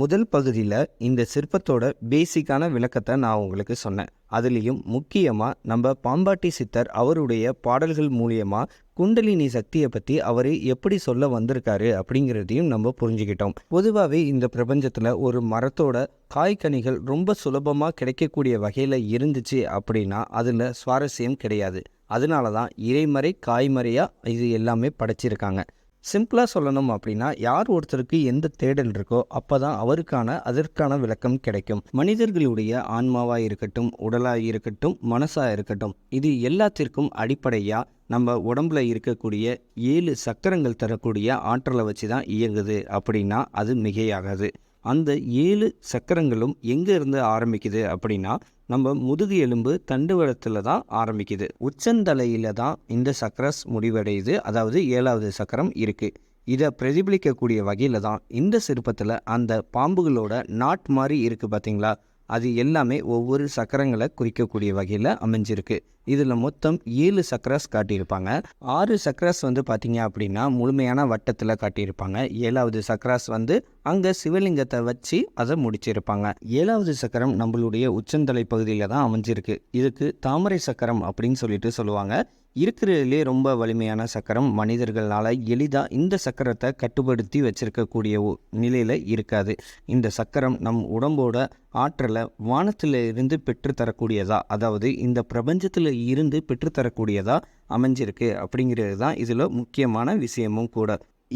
முதல் பகுதியில் இந்த சிற்பத்தோட பேசிக்கான விளக்கத்தை நான் உங்களுக்கு சொன்னேன். அதுலேயும் முக்கியமாக நம்ம பாம்பாட்டி சித்தர் அவருடைய பாடல்கள் மூலியமாக குண்டலினி சக்தியை பற்றி அவர் எப்படி சொல்ல வந்திருக்காரு அப்படிங்கிறதையும் நம்ம புரிஞ்சுக்கிட்டோம். பொதுவாகவே இந்த பிரபஞ்சத்தில் ஒரு மரத்தோட காய்கனிகள் ரொம்ப சுலபமாக கிடைக்கக்கூடிய வகையில் இருந்துச்சு அப்படின்னா அதில் சுவாரஸ்யம் கிடையாது. அதனால தான் இறைமறை காய்மறையாக இது எல்லாமே படைச்சிருக்காங்க. சிம்பிளாக சொல்லணும் அப்படின்னா யார் ஒருத்தருக்கு எந்த தேடல் இருக்கோ அப்போ தான் அவருக்கான அதற்கான விளக்கம் கிடைக்கும். மனிதர்களுடைய ஆன்மாவாக இருக்கட்டும் உடலாக இருக்கட்டும் மனசாக இருக்கட்டும் இது எல்லாத்திற்கும் அடிப்படையாக நம்ம உடம்புல இருக்கக்கூடிய ஏழு சக்கரங்கள் தரக்கூடிய ஆற்றலை வச்சு தான் இயங்குது அப்படின்னா அது மிகையாகாது. அந்த ஏழு சக்கரங்களும் எங்கே இருந்து ஆரம்பிக்குது அப்படின்னா நம்ம முதுகு எலும்பு தண்டுவடத்தில் தான் ஆரம்பிக்குது. உச்சந்தலையில் தான் இந்த சக்கரஸ் முடிவடையுது. அதாவது ஏழாவது சக்கரம் இருக்குது இதை பிரதிபலிக்கக்கூடிய வகையில் தான் இந்த சிற்பத்தில் அந்த பாம்புகளோட நாட் மாதிரி இருக்குது பார்த்தீங்களா அது எல்லாமே ஒவ்வொரு சக்கரங்களை குறிக்கக்கூடிய வகையில் அமைஞ்சிருக்கு. இதில் மொத்தம் ஏழு சக்கராஸ் காட்டியிருப்பாங்க. ஆறு சக்கராஸ் வந்து பார்த்தீங்க அப்படின்னா முழுமையான வட்டத்தில் காட்டியிருப்பாங்க. ஏழாவது சக்கராஸ் வந்து அங்கே சிவலிங்கத்தை வச்சு அதை முடிச்சிருப்பாங்க. ஏழாவது சக்கரம் நம்மளுடைய உச்சந்தலை பகுதியில் தான் அமைஞ்சிருக்கு. இதுக்கு தாமரை சக்கரம் அப்படின்னு சொல்லிட்டு சொல்லுவாங்க. இருக்கிறதுலே ரொம்ப வலிமையான சக்கரம். மனிதர்களால் எளிதாக இந்த சக்கரத்தை கட்டுப்படுத்தி வச்சிருக்கக்கூடிய நிலையில் இருக்காது. இந்த சக்கரம் நம் உடம்போட ஆற்றலை வானத்தில் இருந்து பெற்றுத்தரக்கூடியதா அதாவது இந்த பிரபஞ்சத்தில் இருந்து பெற்றுத்தரக்கூடியதா அமைஞ்சிருக்கு அப்படிங்கிறது தான் இதில் முக்கியமான விஷயமும் கூட.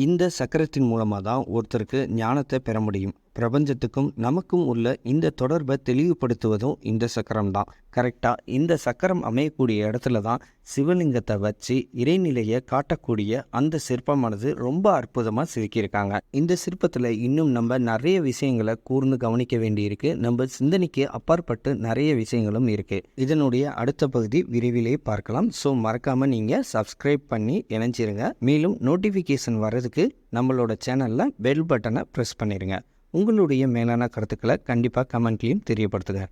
இந்த சக்கரத்தின் மூலமாக தான் ஒருத்தருக்கு ஞானத்தை பெற முடியும். பிரபஞ்சத்துக்கும் நமக்கும் உள்ள இந்த தொடர்பை தெளிவுபடுத்துவதும் இந்த சக்கரம் தான் கரெக்டாக இந்த சக்கரம் அமையக்கூடிய இடத்துல தான் சிவலிங்கத்தை வச்சு இறைநிலையை காட்டக்கூடிய அந்த சிற்பமானது ரொம்ப அற்புதமாக செதுக்கியிருக்காங்க இந்த சிற்பத்தில் இன்னும் நம்ம நிறைய விஷயங்களை கூர்ந்து கவனிக்க வேண்டியிருக்கு. நம்ம சிந்தனைக்கு அப்பாற்பட்டு நிறைய விஷயங்களும் இருக்குது இதனுடைய அடுத்த பகுதி விரைவிலே பார்க்கலாம். ஸோ மறக்காமல் நீங்கள் சப்ஸ்கிரைப் பண்ணி இணைஞ்சிருங்க. மேலும் நோட்டிஃபிகேஷன் வர்றதுக்கு நம்மளோட சேனலில் பெல் பட்டனை ப்ரெஸ் பண்ணிடுங்க உங்களுடைய மேலான கருத்துக்களை கண்டிப்பாக கமெண்ட்லேயும் தெரியப்படுத்துங்க.